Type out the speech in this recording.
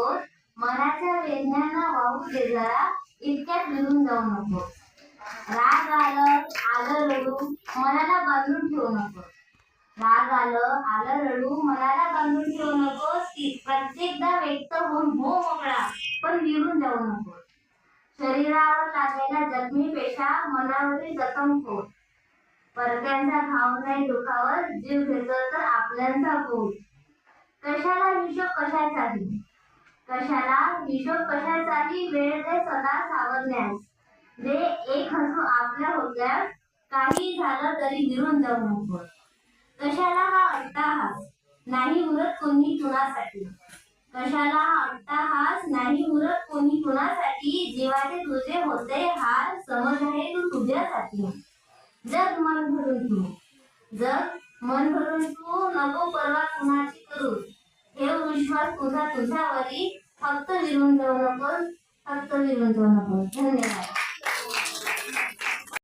नकोस मनाच्या वेदनांना वाहू दे जरा इतक्यात मिळून जाऊ नको. राग आलं आलं रडू मनाला बांधून ठेवू नको. राग आलं आलं रडू मनाला बांधून ठेवू नकोस प्रत्येकदा व्यक्त होऊन हो मोकळा पण मिळून जाऊ नको. शरीरावर लागलेला जखमी पेशा मनावरील जखम खोल परक्यांचा भाव नाही दुखावर जीव घेतो तर आपल्यांचा बोल कशाला हिशोब कशाचाही कशाला? हिशोब कशाचाही वेळ दे सदा सावरण्यास. जे एक हसू आपल्या होत्यास. काही झालं तरी गिरून जाऊ नको. कशाला हा अट्टाहास? नाही उरत कोणी कुणासाठी. कशाला हा अट्टाहास? नाही उरत कोणी कुणासाठी. जीवाचे तुझे होते हार समज आहे तू तुझ्यासाठी. जग मन भरून तू जग मन भरून तू नको परवा कुणाची करू. विश्वास तुझा तुझ्यावरी फक्त लिहून जाऊ नकोस. फक्त लिहून जाऊ नकोस. धन्यवाद.